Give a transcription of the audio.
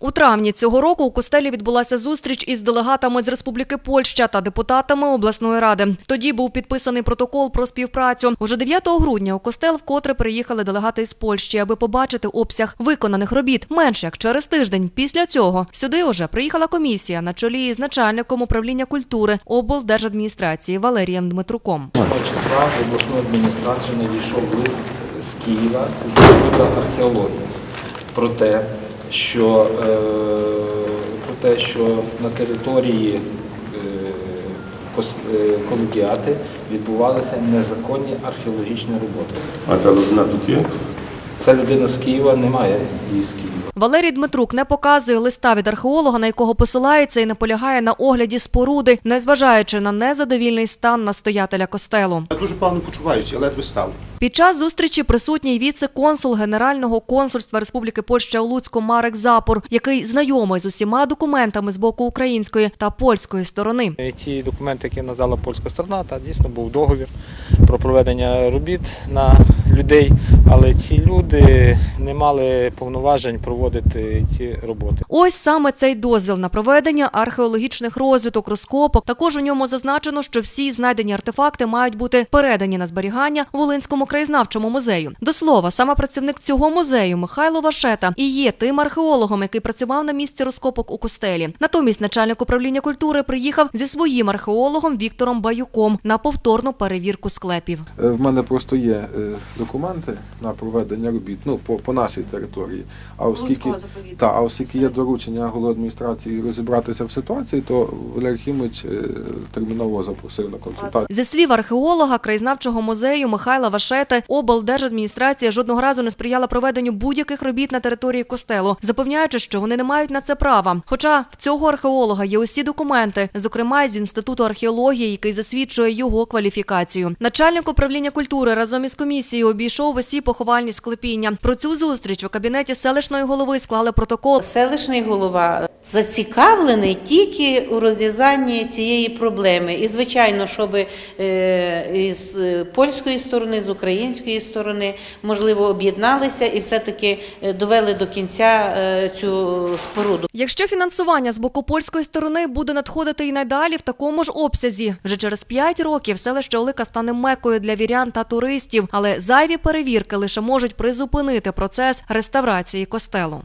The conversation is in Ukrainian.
У травні цього року у костелі відбулася зустріч із делегатами з Республіки Польща та депутатами обласної ради. Тоді був підписаний протокол про співпрацю. Уже 9 грудня у костел вкотре приїхали делегати із Польщі, аби побачити обсяг виконаних робіт. Менш як через тиждень після цього сюди уже приїхала комісія на чолі з начальником управління культури облдержадміністрації Валерієм Дмитруком. 8 числа в обласну адміністрацію надійшов лист з Києва з археології про те, що, е, про те, що на території е, кос- е, колегіати відбувалися незаконні археологічні роботи. А та людина тут є? Ця людина з Києва немає її з Києва. Валерій Дмитрук не показує листа від археолога, на якого посилається і наполягає на огляді споруди, незважаючи на незадовільний стан настоятеля костелу. Я дуже погано почуваюся, я ледве став. Під час зустрічі присутній віце-консул Генерального консульства Республіки Польща у Луцьку Марек Запор, який знайомий з усіма документами з боку української та польської сторони. І Ті документи, які надала польська сторона, та дійсно був договір про проведення робіт на людей, але ці люди не мали повноважень проводити ці роботи. Ось саме цей дозвіл на проведення археологічних розвиток, розкопок. Також у ньому зазначено, що всі знайдені артефакти мають бути передані на зберігання Волинському краєзнавчому музею. До слова, саме працівник цього музею Михайло Вашета і є тим археологом, який працював на місці розкопок у костелі. Натомість начальник управління культури приїхав зі своїм археологом Віктором Баюком на повторну перевірку склепів. Е, В мене просто є е, документи на проведення робіт ну, по, по нашій території. А оскільки, та, а оскільки є доручення голови адміністрації розібратися в ситуації, то Валерій Хімович е, терміново запросив на консультацію. Зі слів археолога краєзнавчого музею Михайла Вашети, облдержадміністрація жодного разу не сприяла проведенню будь-яких робіт на території костелу, запевняючи, що вони не мають на це права. Хоча в цього археолога є усі документи, зокрема з інституту археології, який засвідчує його кваліфікацію. Начальник управління культури разом із комісією обійшов усі поховальні склепіння. Про цю зустріч у кабінеті селищної голови склали протокол. Селищний голова зацікавлений тільки у розв'язанні цієї проблеми. І, звичайно, щоб е, польської сторони, з української сторони, можливо, об'єдналися і все-таки е, довели до кінця е, цю споруду. Якщо фінансування з боку польської сторони буде надходити і надалі в такому ж обсязі, вже через 5 років селище Олика стане мекою для вірян та туристів, але зайві перевірки лише можуть призупинити процес реставрації костелу.